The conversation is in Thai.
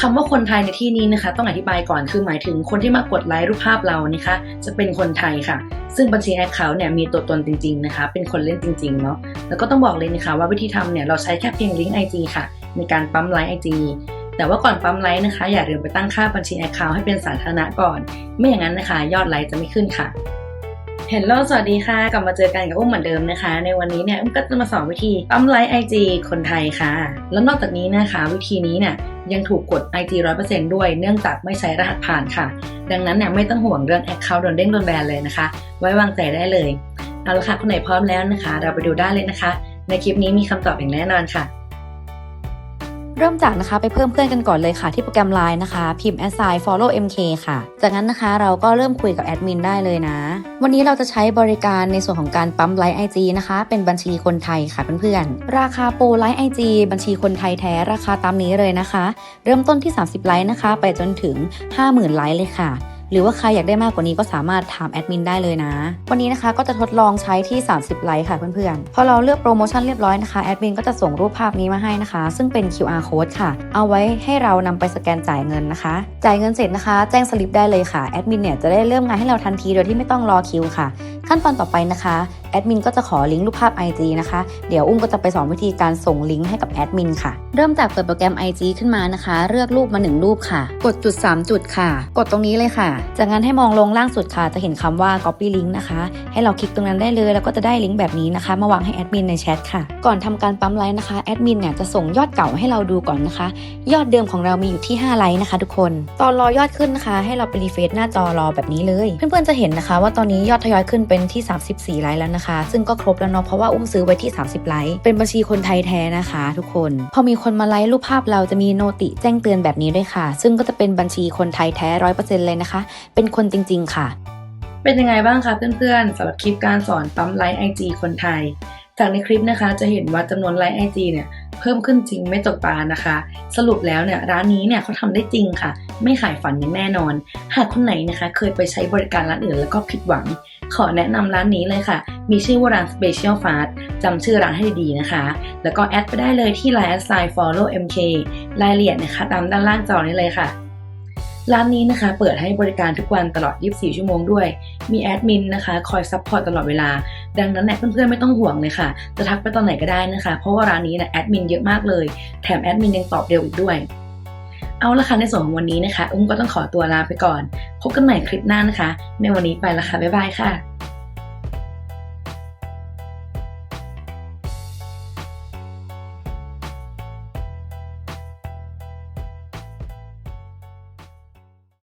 คำว่าคนไทยในที่นี้นะคะ ต้องอธิบายก่อนคือหมายถึงคนที่มากดไลค์รูปภาพเรานะคะ จะเป็นคนไทยค่ะ ซึ่งบัญชีแอคเคาท์เนี่ยมีตัวตนจริง ๆนะคะ เป็นคนเล่นจริงๆเนาะแล้วก็ต้องบอกเลยนะคะ ว่าวิธีทำเนี่ยเราใช้แค่เพียงลิงก์ไอจีค่ะ ในการปั๊มไลค์ไอจีแต่ว่าก่อนปั๊มไลค์นะคะ อย่าลืมไปตั้งค่าบัญชีแอคเคาท์ให้เป็นสาธารณะก่อน ไม่อย่างนั้นนะคะ ยอดไลค์จะไม่ขึ้นค่ะ ฮลโลสวัสดีค่ะ กลับมาเจอกันกับอุ้มเหมือนเดิมนะคะ ในวันนี้เนี่ยอุ้มก็จะมาสอนวิธีปั๊มไลค์ไอจีคนไทยค่ะ แล้วนอกจากนี้นะคะ วิธีนี้เนี่ยยังถูกกด IG 100%ด้วย เนื่องจากไม่ใช้รหัสผ่านค่ะ ดังนั้นเนี่ยไม่ต้องห่วงเรื่อง Account โดนเด้งโดนแบนเลยนะคะ ไว้วางใจได้เลย เอาละค่ะคนไหนพร้อมแล้วนะคะ เราไปดูได้เลยนะคะ ในคลิปนี้มีคำตอบอย่างแน่นอนค่ะ เริ่มจากนะคะไปเพิ่มเพื่อนกันก่อนเลยค่ะที่โปรแกรม Line นะคะ พิมพ์ assign follow mk ค่ะ จากนั้นนะคะเราก็เริ่มคุยกับแอดมินได้เลยนะ วันนี้เราจะใช้บริการในส่วนของการปั๊มไลค์ไอจนะคะ เป็นบัญชีคนไทยค่ะเพื่อนๆ ราคาโปรไลค์ไอจบัญชีคนไทยแท้ราคาตามนี้เลยนะคะ เริ่มต้นที่ 30 ไลน์นะคะ ไปจนถึง 50,000 ไลน์เลยค่ะ หรือว่าใครอยากได้มากกว่านี้ก็สามารถถามแอดมินได้เลยนะ วันนี้นะคะก็จะทดลองใช้ที่ 30 ไลค์ค่ะเพื่อนๆ พอเราเลือกโปรโมชั่นเรียบร้อยนะคะแอดมินก็จะส่งรูปภาพนี้มาให้นะคะ ซึ่งเป็น QR code ค่ะ เอาไว้ให้เรานำไปสแกนจ่ายเงินนะคะ จ่ายเงินเสร็จนะคะ แจ้งสลิปได้เลยค่ะแอดมินเนี่ยจะได้เริ่มงานให้เราทันทีโดยที่ไม่ต้องรอคิวค่ะ ขั้นตอนต่อไปนะคะแอดมินก็จะขอลิงก์รูปภาพ IG นะคะ เดี๋ยวอุ้มก็จะไปสอนวิธีการส่งลิงก์ให้กับแอดมินค่ะ เริ่มจากเปิดโปรแกรม IG ขึ้นมานะคะ เลือกรูปมา 1 รูปค่ะ กดจุด 3 จุดค่ะ กดตรงนี้เลยค่ะ จากนั้นให้มองลงล่างสุดค่ะ จะเห็นคำว่า copy link นะคะ ให้เราคลิกตรงนั้นได้เลย แล้วก็จะได้ลิงก์แบบนี้นะคะ มาวางให้แอดมินในแชทค่ะ ก่อนทำการปั๊มไลน์นะคะแอดมินเนี่ยจะส่งยอดเก่าให้เราดูก่อนนะคะ ยอดเดิมของเรามีอยู่ที่ 5 ไลค์นะคะ ทุกคน ตอนรอยอดขึ้นนะคะ ให้เราไปรีเฟซหน้าจอรอแบบนี้เลย เพื่อนๆจะเห็นนะคะ ว่าตอนนี้ยอดทยอยขึ้นเป็นที่ 34 ไลค์แล้วนะคะ ซึ่งก็ครบแล้วเนาะเพราะว่าอุ้มซื้อไว้ที่ 30 ไลค์เป็นบัญชีคนไทยแท้นะคะ ทุกคน พอมีคนมาไลค์รูปภาพเราจะมีโนติแจ้งเตือนแบบนี้ด้วยค่ะ ซึ่งก็จะเป็นบัญชีคนไทยแท้ร้อยเปอร์เซ็นต์เลยนะคะ เป็นคนจริง ๆ ค่ะ เป็นยังไงบ้างคะเพื่อนๆสำหรับคลิปการสอนปั๊มไลค์ไอจีคนไทย จากในคลิปนะคะจะเห็นว่าจำนวนไลค์ไอจีเนี่ย เพิ่มขึ้นจริงไม่ตกตานะคะ สรุปแล้วเนี่ยร้านนี้เนี่ยเขาทำได้จริงค่ะ ไม่ขายฝันอย่างแน่นอน หากคนไหนนะคะเคยไปใช้บริการร้านอื่นแล้วก็ผิดหวัง ขอแนะนำร้านนี้เลยค่ะ มีชื่อว่าร้าน Special Fast จำชื่อร้านให้ดีนะคะ แล้วก็แอดไปได้เลยที่ Line Assign Follow MK รายละเอียดนะคะ ตามด้านล่างจอนี้เลยค่ะ ร้านนี้นะคะเปิดให้บริการทุกวันตลอด 24 ชั่วโมงด้วย มีแอดมินนะคะคอยซัพพอร์ตตลอดเวลา ดังนั้นเนี่ยเพื่อนๆไม่ต้องห่วงเลยค่ะ จะทักไปตอนไหนก็ได้นะคะ เพราะว่าร้านนี้นะแอดมินเยอะมากเลย แถมแอดมินยังตอบเร็วอีกด้วย เอาละค่ะในส่วนของวันนี้นะคะ อุ้มก็ต้องขอตัวลาไปก่อน พบกันใหม่คลิปหน้านะคะ ในวันนี้ไปละค่ะ บ๊ายบายค่ะ